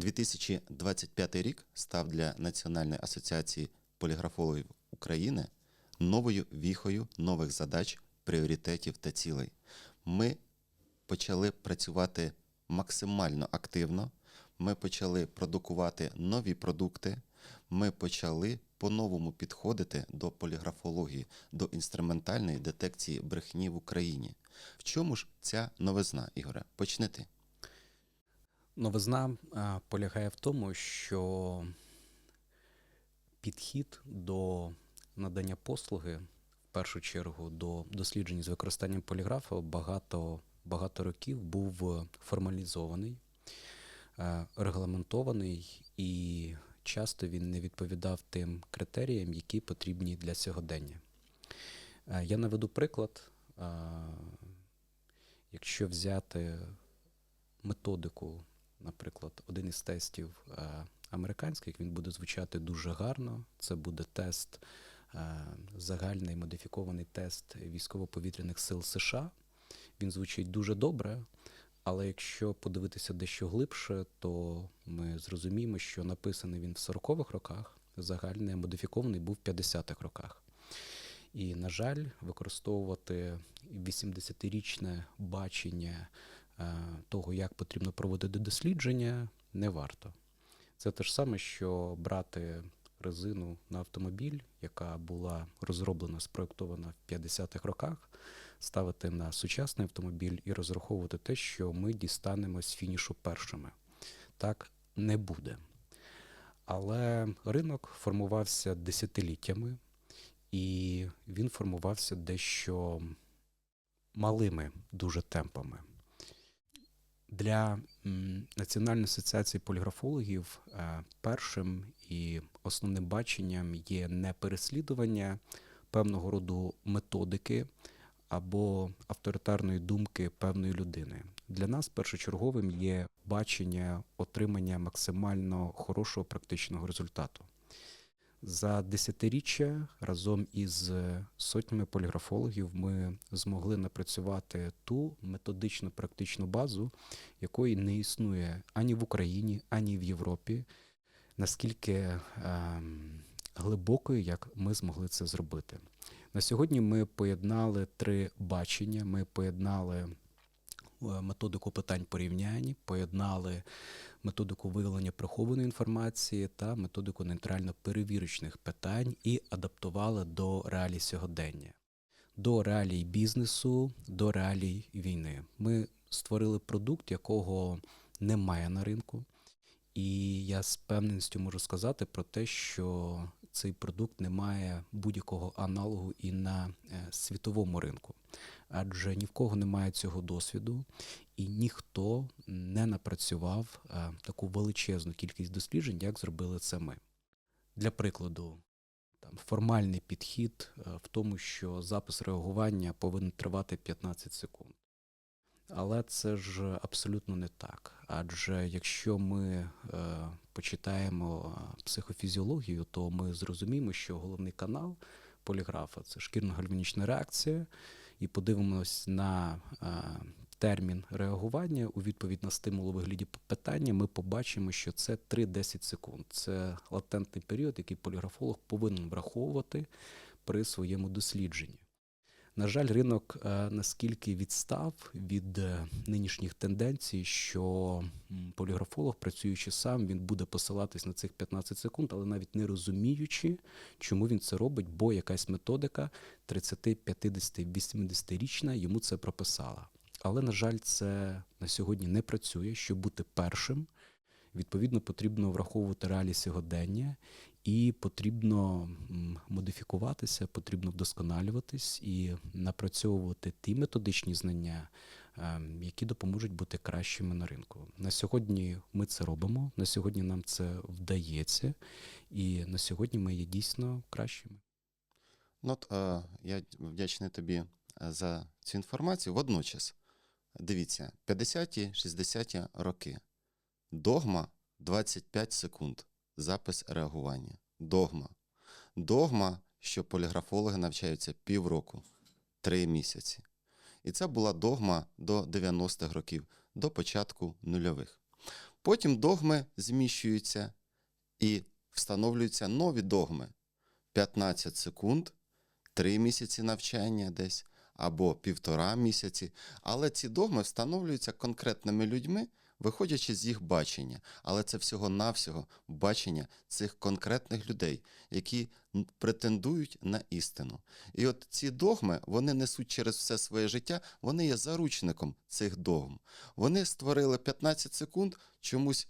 2025 рік став для Національної асоціації поліграфологів України новою віхою нових задач, пріоритетів та цілей. Ми почали працювати максимально активно. Ми почали продукувати нові продукти. Ми почали по-новому підходити до поліграфології, до інструментальної детекції брехні в Україні. В чому ж ця новизна, Ігоре? Почни ти. Новизна полягає в тому, що підхід до надання послуги, в першу чергу, до досліджень з використанням поліграфа багато, багато років був формалізований, е, регламентований і часто він не відповідав тим критеріям, які потрібні для сьогодення. Е, Я наведу приклад. Е, Якщо взяти методику, наприклад, один із тестів е, американських, він буде звучати дуже гарно. Це буде тест, е, загальний модифікований тест військово-повітряних сил США. Він звучить дуже добре, але якщо подивитися дещо глибше, то ми зрозуміємо, що написаний він в 40-х роках, загальний модифікований був в 50-х роках. І, на жаль, використовувати 80-річне бачення того, як потрібно проводити дослідження, не варто. Це те ж саме, що брати резину на автомобіль, яка була розроблена, спроєктована в 50-х роках, ставити на сучасний автомобіль і розраховувати те, що ми дістанемо з фінішу першими. Так не буде. Але ринок формувався десятиліттями, і він формувався дещо малими дуже темпами. Для Національної асоціації поліграфологів е, першим і основним баченням є не переслідування певного роду методики або авторитарної думки певної людини. Для нас першочерговим є бачення отримання максимально хорошого практичного результату. За десятиріччя разом із сотнями поліграфологів ми змогли напрацювати ту методично практичну базу, якої не існує ані в Україні, ані в Європі, наскільки ем, глибокою, як ми змогли це зробити. На сьогодні ми поєднали три бачення. Ми поєднали е, методику питань порівнянь, поєднали методику виявлення прихованої інформації та методику нейтрально-перевірочних питань і адаптували до реалій сьогодення, до реалій бізнесу, до реалій війни. Ми створили продукт, якого немає на ринку. І я з певністю можу сказати про те, що цей продукт не має будь-якого аналогу і на е, світовому ринку, адже ні в кого немає цього досвіду, і ніхто не напрацював е, таку величезну кількість досліджень, як зробили це ми. Для прикладу, там формальний підхід е, в тому, що запис реагування повинен тривати 15 секунд. Але це ж абсолютно не так. Адже якщо ми е, почитаємо психофізіологію, то ми зрозуміємо, що головний канал поліграфа це шкірно-гальванічна реакція, і подивимось на е, термін реагування у відповідь на стимул у вигляді питання, ми побачимо, що це 3-10 секунд. Це латентний період, який поліграфолог повинен враховувати при своєму дослідженні. На жаль, ринок е, наскільки відстав від е, нинішніх тенденцій, що поліграфолог, працюючи сам, він буде посилатись на цих 15 секунд, але навіть не розуміючи, чому він це робить, бо якась методика 30, 50, 80-річна йому це прописала. Але, на жаль, це на сьогодні не працює. Щоб бути першим, відповідно, потрібно враховувати реалії сьогодення і потрібно модифікуватися, потрібно вдосконалюватись і напрацьовувати ті методичні знання, ем, які допоможуть бути кращими на ринку. На сьогодні ми це робимо. На сьогодні нам це вдається, і на сьогодні ми є дійсно кращими. Ну, от, е, я вдячний тобі е, за цю інформацію. Водночас, дивіться, 50-ті, 60-ті роки. Догма 25 секунд. Запис реагування. Догма. Догма, що поліграфологи навчаються півроку, три місяці. І це була догма до 90-х років, до початку нульових. Потім догми зміщуються і встановлюються нові догми. 15 секунд, 3 місяці навчання десь або півтора місяці. Але ці догми встановлюються конкретними людьми, виходячи з їх бачення. Але це всього-навсього бачення цих конкретних людей, які претендують на істину. І от ці догми вони несуть через все своє життя, вони є заручником цих догм. Вони створили 15 секунд чомусь.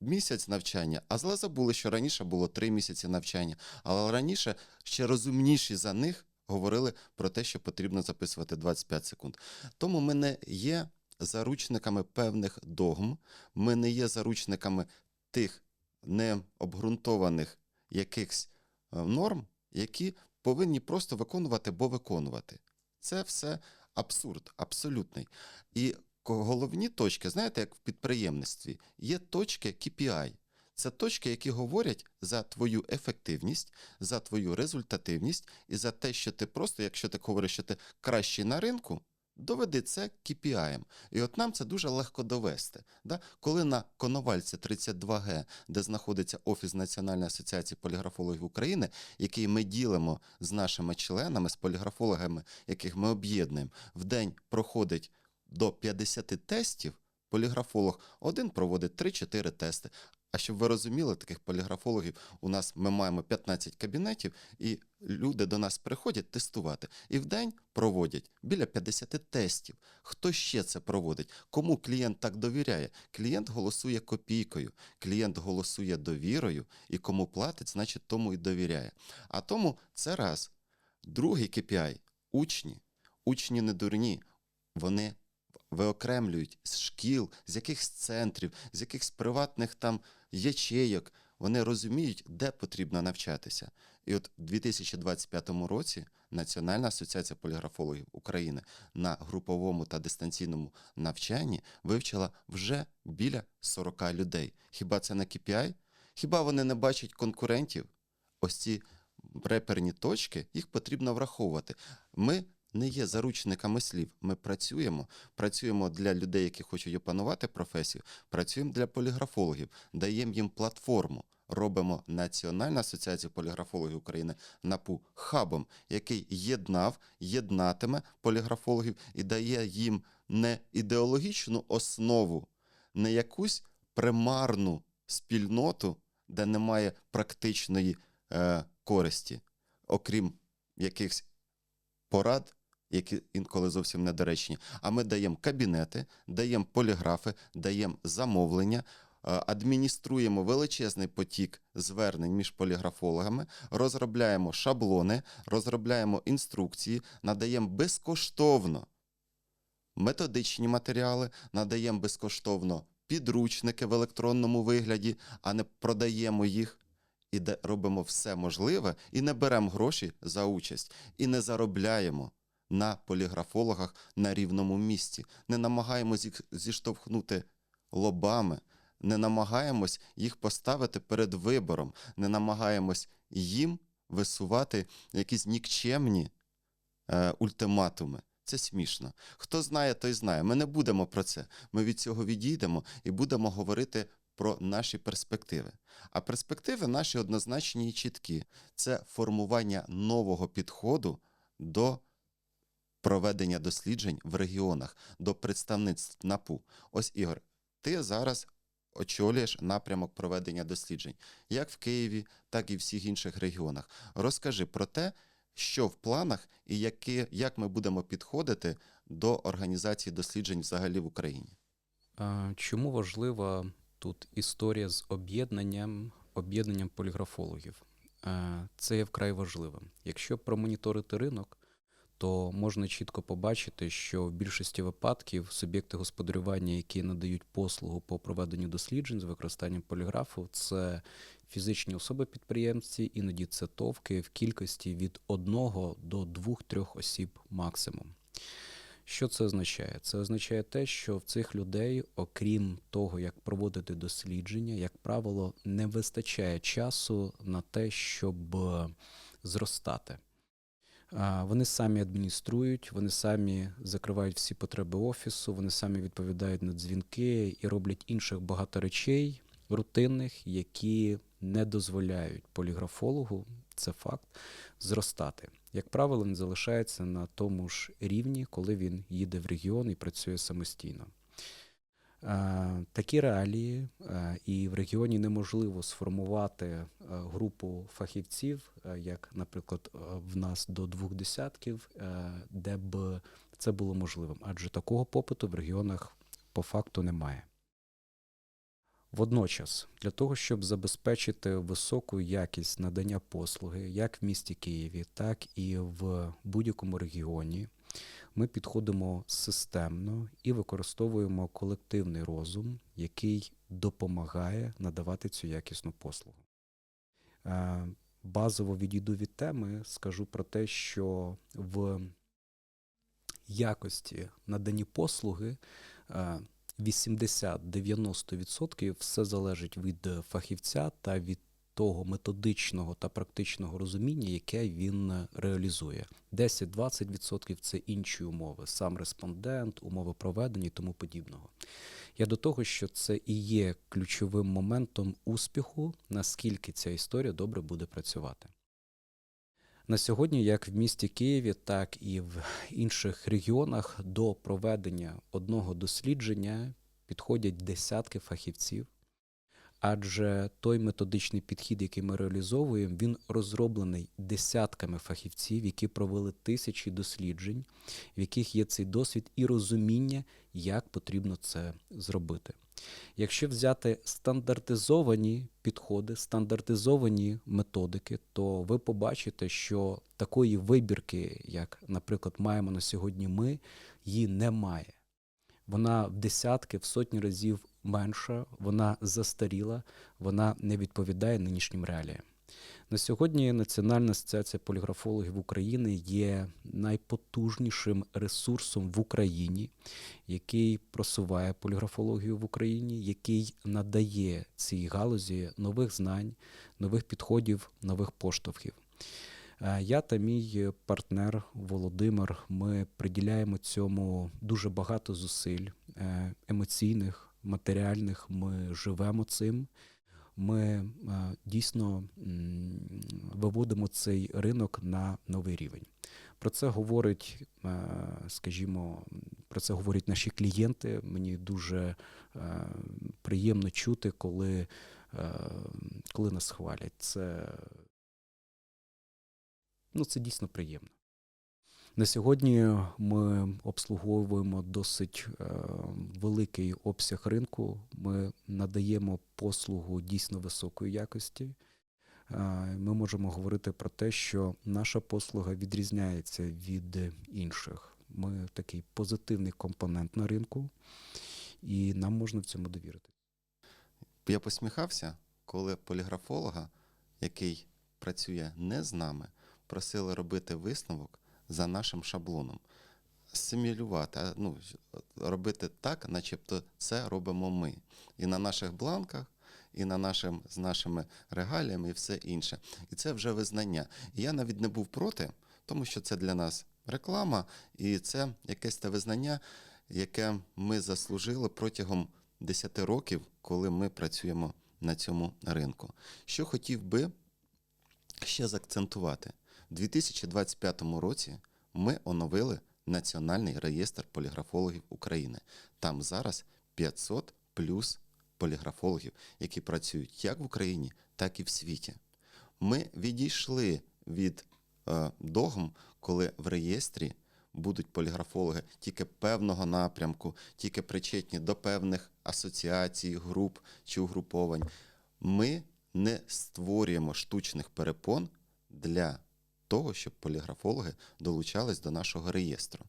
Місяць навчання, а зле забули, що раніше було три місяці навчання. Але раніше ще розумніші за них говорили про те, що потрібно записувати 25 секунд. Тому ми не є заручниками певних догм, ми не є заручниками тих необґрунтованих якихось е, норм, які повинні просто виконувати, бо виконувати. Це все абсурд, абсолютний. І головні точки, знаєте, як в підприємництві, є точки KPI. Це точки, які говорять за твою ефективність, за твою результативність і за те, що ти просто, якщо ти говориш, що ти кращий на ринку, доведи це KPI. І от нам це дуже легко довести. Да? Коли на Коновальці 32Г, де знаходиться Офіс Національної асоціації поліграфологів України, який ми ділимо з нашими членами, з поліграфологами, яких ми об'єднуємо, в день проходить до 50 тестів, поліграфолог один проводить 3-4 тести. А щоб ви розуміли, таких поліграфологів у нас ми маємо 15 кабінетів, і люди до нас приходять тестувати. І в день проводять біля 50 тестів. Хто ще це проводить? Кому клієнт так довіряє? Клієнт голосує копійкою, клієнт голосує довірою, і кому платить, значить тому і довіряє. А тому це раз. Другий KPI – учні. Учні не дурні. Вони виокремлюють з шкіл, з якихось центрів, з якихось приватних там ячейок. Вони розуміють, де потрібно навчатися. І от у 2025 році Національна асоціація поліграфологів України на груповому та дистанційному навчанні вивчила вже біля 40 людей. Хіба це не KPI? Хіба вони не бачать конкурентів? Ось ці реперні точки, їх потрібно враховувати. Ми не є заручниками слів. Ми працюємо, працюємо для людей, які хочуть опанувати професію, працюємо для поліграфологів, даємо їм платформу. Робимо Національну асоціацію поліграфологів України НАПУ хабом, який єднав, єднатиме поліграфологів і дає їм не ідеологічну основу, не якусь примарну спільноту, де немає практичної е, користі, окрім якихось порад, які інколи зовсім недоречні. А ми даємо кабінети, даємо поліграфи, даємо замовлення, е, адмініструємо величезний потік звернень між поліграфологами, розробляємо шаблони, розробляємо інструкції, надаємо безкоштовно методичні матеріали, надаємо безкоштовно підручники в електронному вигляді, а не продаємо їх. І робимо все можливе, і не беремо гроші за участь, і не заробляємо на поліграфологах на рівному місці. Не намагаємось їх зіштовхнути лобами, не намагаємось їх поставити перед вибором, не намагаємось їм висувати якісь нікчемні е, ультиматуми. Це смішно. Хто знає, той знає. Ми не будемо про це. Ми від цього відійдемо і будемо говорити про наші перспективи. А перспективи наші однозначні і чіткі. Це формування нового підходу до проведення досліджень в регіонах, до представництв НАПУ. Ось Ігор, ти зараз очолюєш напрямок проведення досліджень, як в Києві, так і в всіх інших регіонах. Розкажи про те, що в планах і які, як ми будемо підходити до організації досліджень взагалі в Україні. Чому важлива тут історія з об'єднанням, об'єднанням поліграфологів? Це є вкрай важливим. Якщо промоніторити ринок, то можна чітко побачити, що в більшості випадків суб'єкти господарювання, які надають послугу по проведенню досліджень з використанням поліграфу, це фізичні особи-підприємці, іноді це товки в кількості від одного до двох-трьох осіб максимум. Що це означає? Це означає те, що в цих людей, окрім того, як проводити дослідження, як правило, не вистачає часу на те, щоб зростати. Вони самі адмініструють, вони самі закривають всі потреби офісу, вони самі відповідають на дзвінки і роблять інших багато речей рутинних, які не дозволяють поліграфологу, це факт, зростати. Як правило, він залишається на тому ж рівні, коли він їде в регіон і працює самостійно. Е, Такі реалії, е, і в регіоні неможливо сформувати е, групу фахівців, як, наприклад, в нас до двох десятків, де б це було можливим, адже такого попиту в регіонах по факту немає. Водночас, для того, щоб забезпечити високу якість надання послуги, як в місті Києві, так і в будь-якому регіоні, ми підходимо системно і використовуємо колективний розум, який допомагає надавати цю якісну послугу. Е, Базово відійду від теми, скажу про те, що в якості надані послуги е, 80-90% все залежить від е, фахівця та від того методичного та практичного розуміння, яке він е, реалізує. 10-20% це інші умови, сам респондент, умови проведення і тому подібного. Я до того, що це і є ключовим моментом успіху, наскільки ця історія добре буде працювати. На сьогодні, як в місті Києві, так і в інших регіонах, до проведення одного дослідження підходять десятки фахівців, адже той методичний підхід, який ми реалізовуємо, він розроблений десятками фахівців, які провели тисячі досліджень, в яких є цей досвід і розуміння, як потрібно це зробити. Якщо взяти стандартизовані підходи, стандартизовані методики, то ви побачите, що такої вибірки, як, наприклад, маємо на сьогодні ми, її немає. Вона в десятки, в сотні разів менша, вона застаріла, вона не відповідає нинішнім реаліям. На сьогодні Національна асоціація поліграфологів України є найпотужнішим ресурсом в Україні, який просуває поліграфологію в Україні, який надає цій галузі нових знань, нових підходів, нових поштовхів. Е, Я та мій партнер Володимир. Ми приділяємо цьому дуже багато зусиль е, емоційних, матеріальних. Ми живемо цим. Ми е, дійсно виводимо цей ринок на новий рівень. Про це говорить, скажімо, про це говорять наші клієнти. Мені дуже приємно чути, коли, коли нас хвалять. Це, ну, це дійсно приємно. На сьогодні ми обслуговуємо досить е, великий обсяг ринку. Ми надаємо послугу дійсно високої якості. Е, Ми можемо говорити про те, що наша послуга відрізняється від інших. Ми такий позитивний компонент на ринку, і нам можна в цьому довірити. Я посміхався, коли поліграфолога, який працює не з нами, просили робити висновок за нашим шаблоном. Симулювати, ну, робити так, начебто це робимо ми. І на наших бланках, і на нашим, з нашими регаліями, і все інше. І це вже визнання. І я навіть не був проти, тому що це для нас реклама, і це якесь те визнання, яке ми заслужили протягом 10 років, коли ми працюємо на цьому ринку. Що хотів би ще заакцентувати. У 2025 році ми оновили Національний реєстр поліграфологів України. Там зараз 500 плюс поліграфологів, які працюють як в Україні, так і в світі. Ми відійшли від е, догм, коли в реєстрі будуть поліграфологи тільки певного напрямку, тільки причетні до певних асоціацій, груп чи угруповань. Ми не створюємо штучних перепон для того, щоб поліграфологи долучались до нашого реєстру.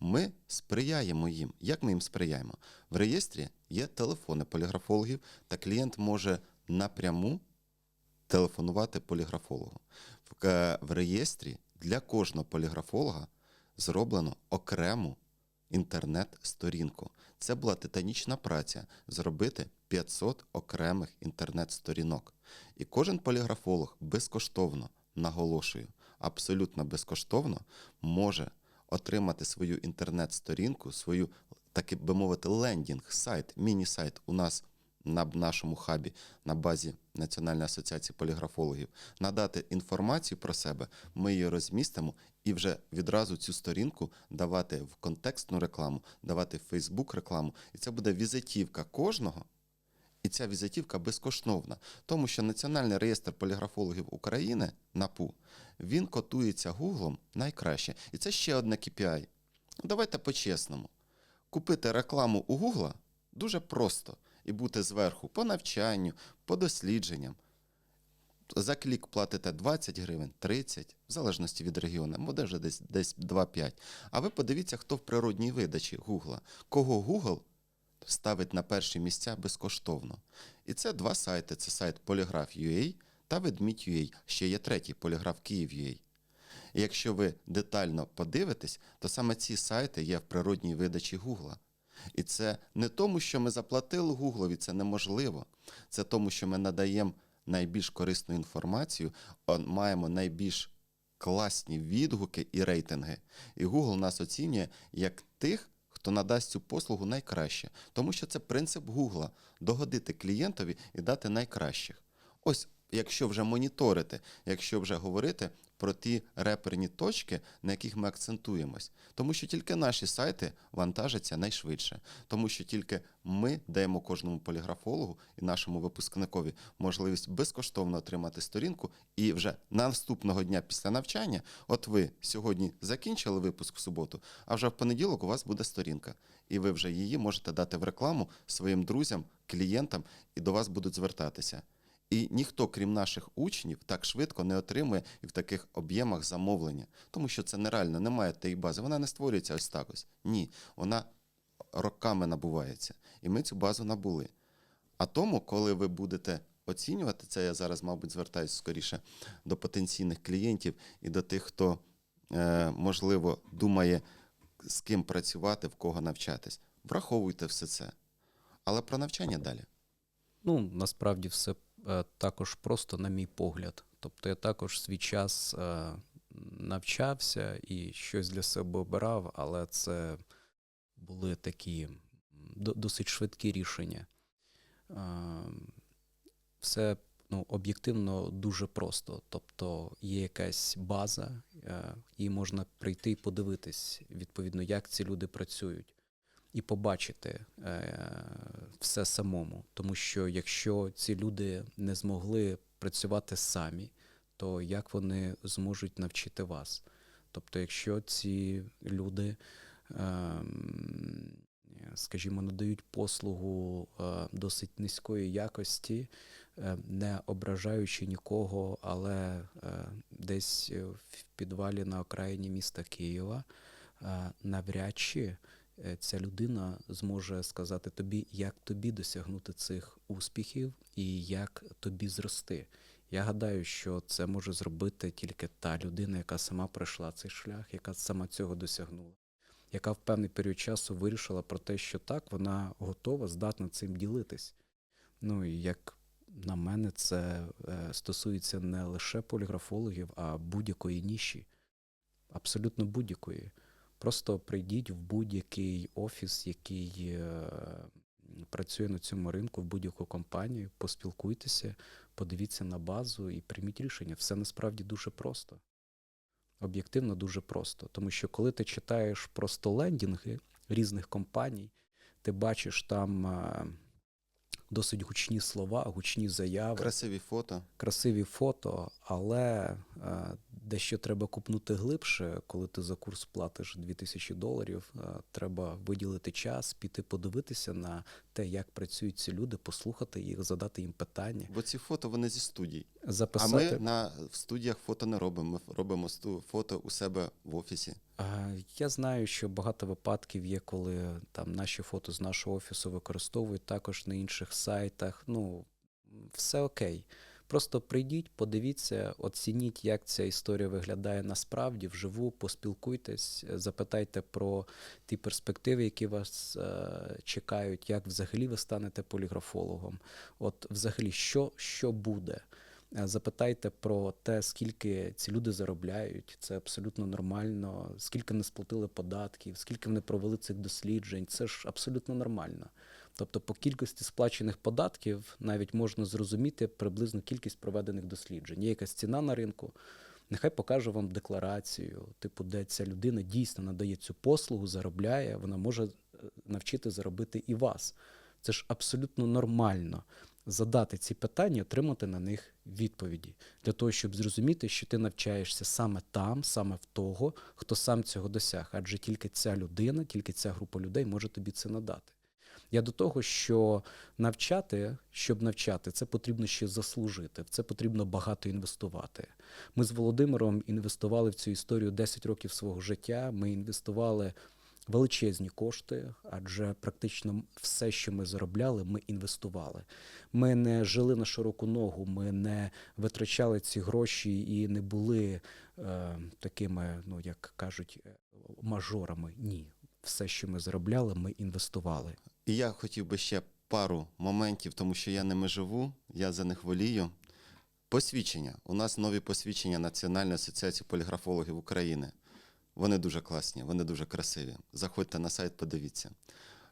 Ми сприяємо їм. Як ми їм сприяємо? В реєстрі є телефони поліграфологів, та клієнт може напряму телефонувати поліграфологу. В, е, реєстрі для кожного поліграфолога зроблено окрему інтернет-сторінку. Це була титанічна праця зробити 500 окремих інтернет-сторінок. І кожен поліграфолог безкоштовно наголошую, абсолютно безкоштовно може отримати свою інтернет-сторінку, свою, так би мовити, лендінг, сайт, міні-сайт у нас на нашому хабі на базі Національної асоціації поліграфологів, надати інформацію про себе, ми її розмістимо і вже відразу цю сторінку давати в контекстну рекламу, давати в Фейсбук рекламу. І це буде візитівка кожного. І ця візитівка безкоштовна, тому що Національний реєстр поліграфологів України НАПУ він котується Гуглом найкраще. І це ще одне KPI. Ну, Давайте по-чесному. Купити рекламу у Гугла дуже просто і бути зверху по навчанню, по дослідженням. За клік платите 20 гривень, 30, в залежності від регіону, буде вже десь, десь 2-5. А ви подивіться, хто в природній видачі Гугла. Кого Google ставить на перші місця безкоштовно. І це два сайти: це сайт Polygraph.ua та Ведмідь.ua. Ще є третій Поліграф Київ.ua. І якщо ви детально подивитесь, то саме ці сайти є в природній видачі Гугла. І це не тому, що ми заплатили Гуглові, це неможливо. Це тому, що ми надаємо найбільш корисну інформацію, маємо найбільш класні відгуки і рейтинги. І Google нас оцінює як тих, хто надасть цю послугу найкраще. Тому що це принцип Гугла догодити клієнтові і дати найкращих. Ось якщо вже моніторити, якщо вже говорити про ті реперні точки, на яких ми акцентуємось. Тому що тільки наші сайти вантажаться найшвидше, тому що тільки ми даємо кожному поліграфологу і нашому випускникові можливість безкоштовно отримати сторінку, і вже наступного дня після навчання, от ви сьогодні закінчили випуск в суботу, а вже в понеділок у вас буде сторінка, і ви вже її можете дати в рекламу своїм друзям, клієнтам, і до вас будуть звертатися. І ніхто, крім наших учнів, так швидко не отримує і в таких об'ємах замовлення, тому що це нереально, немає тієї бази. Вона не створюється ось так ось. Ні, вона роками набувається. І ми цю базу набули. А тому, коли ви будете оцінювати це, я зараз, мабуть, звертаюся скоріше до потенційних клієнтів і до тих, хто, е, можливо, думає, з ким працювати, в кого навчатись. Враховуйте все це. Але про навчання далі. Ну, насправді все також просто, на мій погляд. Тобто я також свій час е, навчався і щось для себе обирав, але це були такі досить швидкі рішення. Е, Все ну, об'єктивно дуже просто. Тобто є якась база, е, і можна прийти і подивитись, відповідно, як ці люди працюють і побачити е, все самому. Тому що якщо ці люди не змогли працювати самі, то як вони зможуть навчити вас? Тобто, якщо ці люди, ем, скажімо, надають послугу е, досить низької якості, е, не ображаючи нікого, але десь в підвалі на окраїні міста Києва, навряд чи ця людина зможе сказати тобі, як тобі досягнути цих успіхів і як тобі зрости. Я гадаю, що це може зробити тільки та людина, яка сама пройшла цей шлях, яка сама цього досягнула, яка в певний період часу вирішила про те, що так, вона готова, здатна цим ділитись. Ну і як на мене, це е, стосується не лише поліграфологів, а будь-якої ніші, абсолютно будь-якої. Просто прийдіть в будь-який офіс, який е, працює на цьому ринку, в будь-яку компанію, поспілкуйтеся, подивіться на базу і прийміть рішення. Все насправді дуже просто. Об'єктивно дуже просто. Тому що коли ти читаєш просто лендінги різних компаній, ти бачиш там е, досить гучні слова, гучні заяви Красиві фото. красиві фото, але е, дещо треба купнути глибше, коли ти за курс платиш 2000 доларів. Е, треба виділити час, піти подивитися на те, як працюють ці люди, послухати їх, задати їм питання, Бо ці фото вони зі студій. записати. А ми на, в студіях фото не робимо. Ми робимо фото у себе в офісі. Я знаю, що багато випадків є, коли там наші фото з нашого офісу використовують також на інших сайтах. Ну, все окей. Просто прийдіть, подивіться, оцініть, як ця історія виглядає насправді вживу, поспілкуйтесь, запитайте про ті перспективи, які вас е, чекають, як взагалі ви станете поліграфологом. От взагалі, що, що буде? Е, Запитайте про те, скільки ці люди заробляють. Це абсолютно нормально. Скільки вони сплатили податків, скільки вони провели цих досліджень. Це ж абсолютно нормально. Тобто, по кількості сплачених податків навіть можна зрозуміти приблизну кількість проведених досліджень. Є якась ціна на ринку. Нехай покаже вам декларацію, типу, де ця людина дійсно надає цю послугу, заробляє, вона може е, навчити заробити і вас. Це ж абсолютно нормально задати ці питання, отримати на них відповіді для того, щоб зрозуміти, що ти навчаєшся саме там, саме в того, хто сам цього досяг. Адже тільки ця людина, тільки ця група людей може тобі це надати. Я до того, що навчати, щоб навчати, це потрібно ще заслужити, в це потрібно багато інвестувати. Ми з Володимиром інвестували в цю історію 10 років свого життя. Ми інвестували величезні кошти, адже практично все, що ми заробляли, ми інвестували. Ми не жили на широку ногу, ми не витрачали ці гроші і не були е, такими, ну як кажуть, е, мажорами. Ні, все, що ми заробляли, ми інвестували. І я хотів би ще пару моментів, тому що я ними живу, я за них волію. Посвідчення. У нас нові посвідчення Національної асоціації поліграфологів України. Вони дуже класні, вони дуже красиві. Заходьте на сайт, подивіться.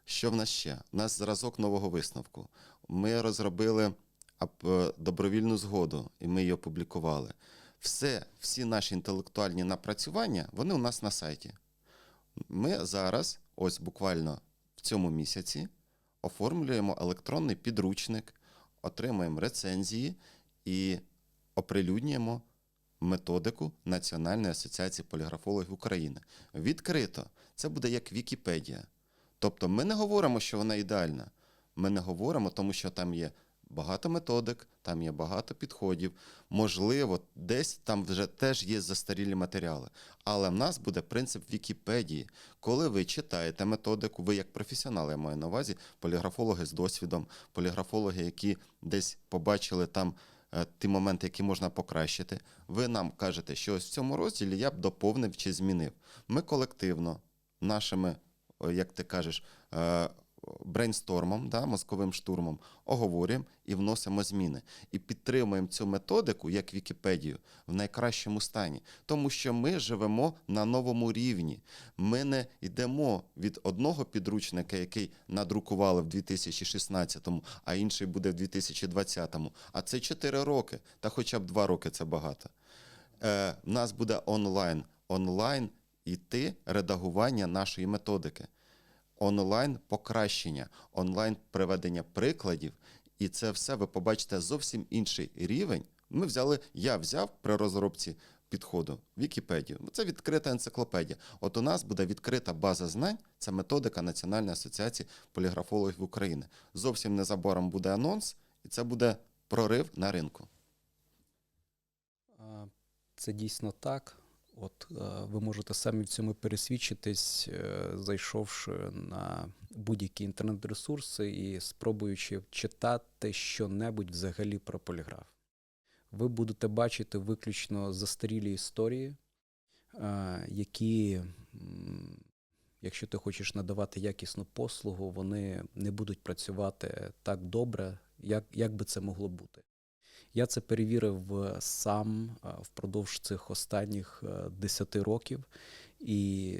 Що в нас ще? У нас зразок нового висновку. Ми розробили е, добровільну згоду, і ми її опублікували. Все, всі наші інтелектуальні напрацювання, вони у нас на сайті. Ми зараз, ось буквально цьому місяці, оформлюємо електронний підручник, отримуємо рецензії і оприлюднюємо методику Національної асоціації поліграфологів України. Відкрито. Це буде як Вікіпедія. Тобто ми не говоримо, що вона ідеальна. Ми не говоримо, тому що там є багато методик, там є багато підходів. Можливо, десь там вже теж є застарілі матеріали. Але в нас буде принцип Вікіпедії. Коли ви читаєте методику, ви як професіонали, я маю на увазі, поліграфологи з досвідом, поліграфологи, які десь побачили там е, ті моменти, які можна покращити, ви нам кажете, що ось в цьому розділі я б доповнив чи змінив. Ми колективно нашими, як ти кажеш, е, брейнстормом, да, мозковим штурмом, оговорюємо і вносимо зміни. І підтримуємо цю методику, як Вікіпедію, в найкращому стані. Тому що ми живемо на новому рівні. Ми не йдемо від одного підручника, який надрукували в 2016-му, а інший буде в 2020-му. А це 4 роки, та хоча б 2 роки це багато. Е, в нас буде онлайн. Онлайн іти редагування нашої методики онлайн покращення, онлайн приведення прикладів, і це все ви побачите зовсім інший рівень. Ми взяли, я взяв при розробці підходу Вікіпедію. Це відкрита енциклопедія. От у нас буде відкрита база знань, це методика Національної асоціації поліграфологів України. Зовсім незабаром буде анонс, і це буде прорив на ринку. Це дійсно так. От е, ви можете самі в цьому пересвідчитись, е, зайшовши на будь-які інтернет-ресурси і спробуючи читати що-небудь взагалі про поліграф. Ви будете бачити виключно застарілі історії, е, які, якщо ти хочеш надавати якісну послугу, вони не будуть працювати так добре, як, як би це могло бути. Я це перевірив е, сам е, впродовж цих останніх е, 10 років, і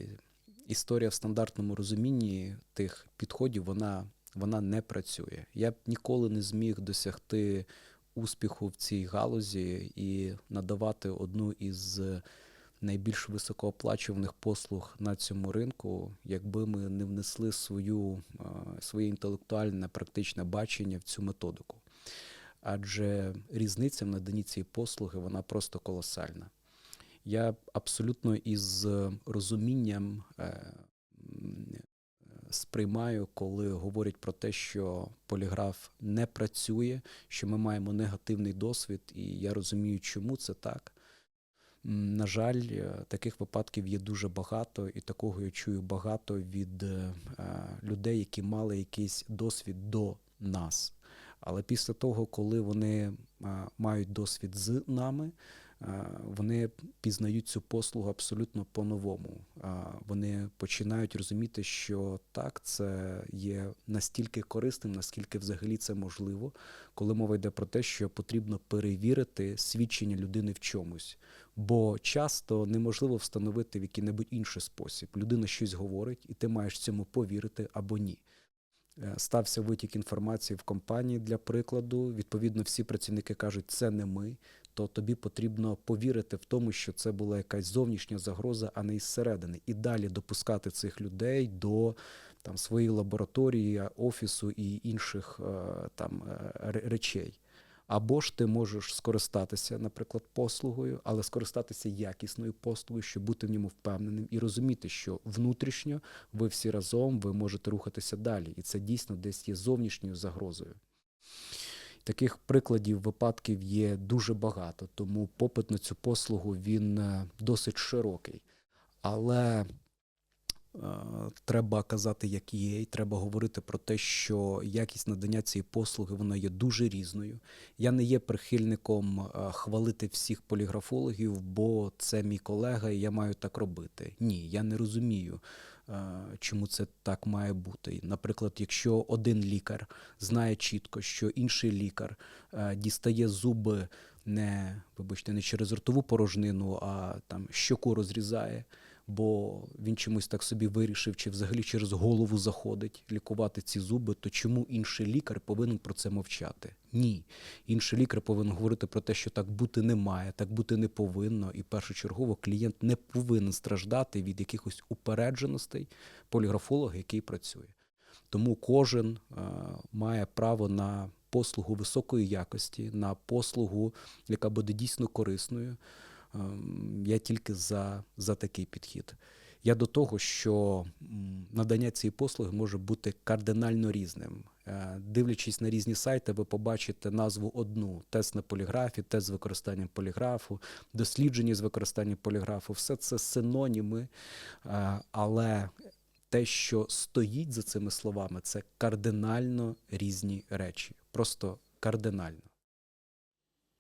історія в стандартному розумінні тих підходів вона, вона не працює. Я б ніколи не зміг досягти успіху в цій галузі і надавати одну із найбільш високооплачуваних послуг на цьому ринку, якби ми не внесли свою, е, своє інтелектуальне практичне бачення в цю методику адже різниця в наданні цієї послуги вона просто колосальна. Я абсолютно із розумінням е, сприймаю, коли говорять про те, що поліграф не працює, що ми маємо негативний досвід, і я розумію, чому це так. На жаль, е, таких випадків є дуже багато, і такого я чую багато від е, людей, які мали якийсь досвід до нас. Але після того, коли вони мають досвід з нами, вони пізнають цю послугу абсолютно по-новому. Вони починають розуміти, що так, це є настільки корисним, наскільки взагалі це можливо, коли мова йде про те, що потрібно перевірити свідчення людини в чомусь. Бо часто неможливо встановити в який-небудь інший спосіб. Людина щось говорить, і ти маєш цьому повірити або ні. Е, Стався витік інформації в компанії для прикладу. Відповідно, всі працівники кажуть, це не ми. То тобі потрібно повірити в тому, що це була якась зовнішня загроза, а не із середини, і далі допускати цих людей до там своєї лабораторії, офісу і інших е, там е, речей. Або ж ти можеш скористатися, наприклад, послугою, але скористатися якісною послугою, щоб бути в ньому впевненим і розуміти, що внутрішньо ви всі разом ви можете рухатися далі, і це дійсно десь є зовнішньою загрозою. Таких прикладів випадків є дуже багато, тому попит на цю послугу він е, досить широкий. Але треба казати, як є, і треба говорити про те, що якість надання цієї послуги вона є дуже різною. Я не є прихильником е, хвалити всіх поліграфологів, бо це мій колега, і я маю так робити. Ні, я не розумію. е, Чому це так має бути? Наприклад, якщо один лікар знає чітко, що інший лікар е, дістає зуби не, вибачте, не через ротову порожнину, а там щоку розрізає, бо він чомусь так собі вирішив, чи взагалі через голову заходить лікувати ці зуби, то чому інший лікар повинен про це мовчати? Ні. Інший лікар повинен говорити про те, що так бути не має, так бути не повинно, і першочергово клієнт не повинен страждати від якихось упередженостей поліграфолога, який працює. Тому кожен е, має право на послугу високої якості, на послугу, яка буде дійсно корисною. Ем, Я тільки за, за такий підхід. Я до того, що надання цієї послуги може бути кардинально різним. Е, Дивлячись на різні сайти, ви побачите назву одну: тест на поліграфі, тест з використанням поліграфу, дослідження з використанням поліграфу. Все це синоніми, е, але те, що стоїть за цими словами, це кардинально різні речі. Просто кардинально.